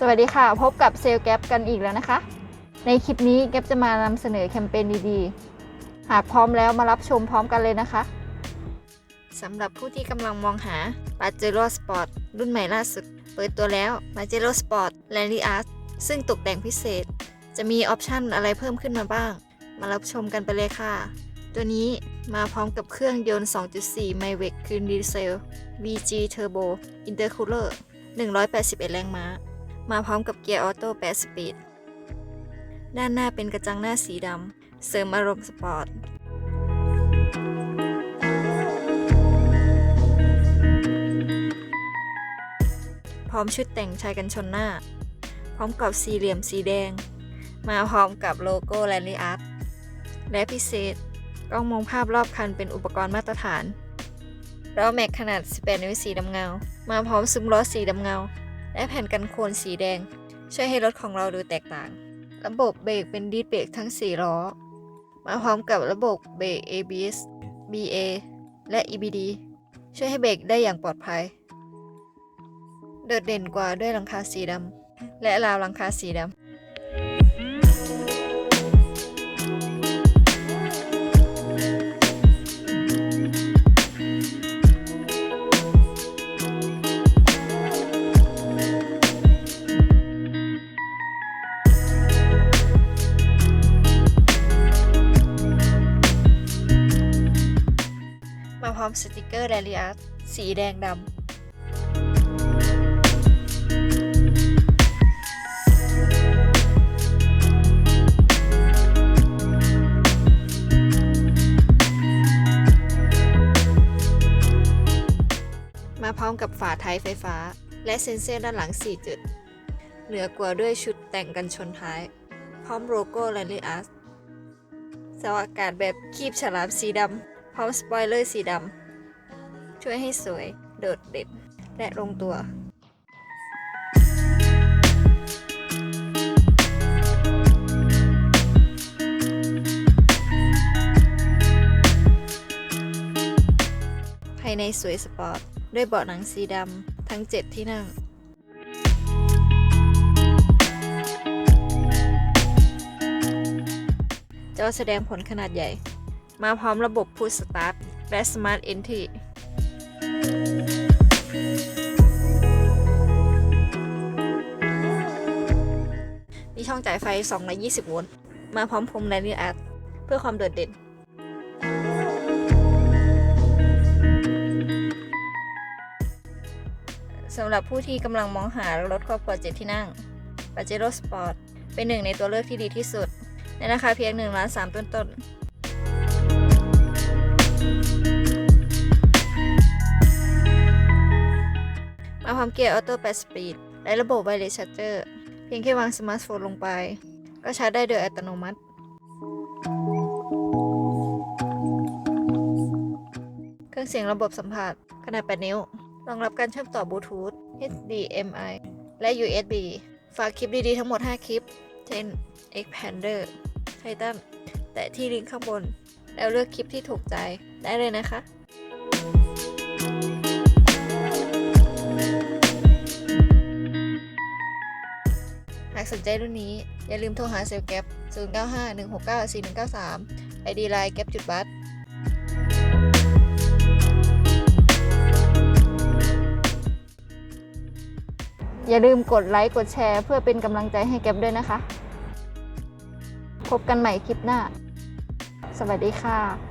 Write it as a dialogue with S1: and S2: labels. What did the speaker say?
S1: สวัสดีค่ะ พบกับเซลแกปกันอีกแล้วนะคะ ในคลิปนี้แกปจะมานำเสนอแคมเปญดีๆ หากพร้อมแล้วมารับชมพร้อมกันเลยนะคะสำหรับผู้ที่กำลังมองหา p a j e r o Sport รุ่นใหม่ล่าสุด เปิดตัวแล้ว p a j e r o Sport l a n d y Art ซึ่งตกแต่งพิเศษ จะมีออปชั่นอะไรเพิ่มขึ้นมาบ้าง มารับชมกันไปเลยค่ะ ตัวนี้มาพร้อมกับเครื่องยนต์ 2.4 m y w e c คืนดีเซล VG Turbo Intercooler 181 แรงม้า มาพร้อมกับเกียร์ออโต้8สปีด ด้านหน้าเป็นกระจังหน้าสีดำ เสริมอารมณ์สปอร์ต พร้อมชุดแต่งชายกันชนหน้า พร้อมกับสี่เหลี่ยมสีแดง มาพร้อมกับโลโก้แลนดี้อาร์ตและพิเศษกล้องมองภาพรอบคันเป็นอุปกรณ์มาตรฐานล้อแม็กขนาด 18 นิ้วสีดำเงา มาพร้อมซุ้มล้อสีดำเงา และแผ่นกันโคลนสีแดง ช่วยให้รถของเราดูแตกต่าง ระบบเบรกเป็นดิสเบรกทั้ง 4 ล้อ มาพร้อมกับระบบเบรก ABS BA และ EBD ช่วยให้เบรกได้อย่างปลอดภัย โดดเด่นกว่าด้วยหลังคาสีดำและราวหลังคาสีดำ อมสติกเกอร์แรลิอาร์ตสีแดงดำมาพร้อมกับฝาท้ายไฟฟ้า และเซ็นเซอร์ด้านหลัง 4 จุด เหนือกว่าด้วยชุดแต่งกันชนท้าย พร้อมโลโก้แรลลี่อาร์ตเสาอากาศแบบคีบฉลามสีดำ พร้อมสปอยเลอร์สีดำ ช่วยให้สวย โดดเด่นและลงตัวภายในสวยสปอร์ต ด้วยเบาะหนังสีดำทั้ง 7 ที่นั่งจอแสดงผลขนาดใหญ่ มาพร้อมระบบ Push Start และ Smart Entry มีช่องจ่ายไฟ 220 โวลต์ มาพร้อมพรมแลนดิ้อาร์ตเพื่อความโดดเด่น สำหรับผู้ที่กำลังมองหารถครอบครัวเจ็ดที่นั่ง Pajero Sport เป็นหนึ่งในตัวเลือกที่ดีที่สุด ในราคาเพียง1ล้าน3ต้นต้ นๆมามเกียร์ออโต้8สปีดและระบบไวเลสชาร์เจอร์เพียงแค่วางสมาร์ทโฟนลงไป ก็ชาร์จได้โดยอัตโนมัติ เครื่องเสียงระบบสัมผัสขนาด 8 นิ้ว รองรับการเชื่อมต่อบลูทูธ HDMI และ USB ฝากคลิปดีๆ ทั้งหมด 5 คลิปเช่น Expander Titan แต่ที่ลิงก์ข้างบน แล้วเลือกคลิปที่ถูกใจได้เลยนะคะ หากสนใจรุ่นนี้ อย่าลืมโทรหาเซลแก๊ป0951694193 ID ไลน์แก๊ปจุดบัสอย่าลืมกดไลค์ กดแชร์ เพื่อเป็นกำลังใจให้แก๊ปด้วยนะคะ พบกันใหม่คลิปหน้า สวัสดีค่ะ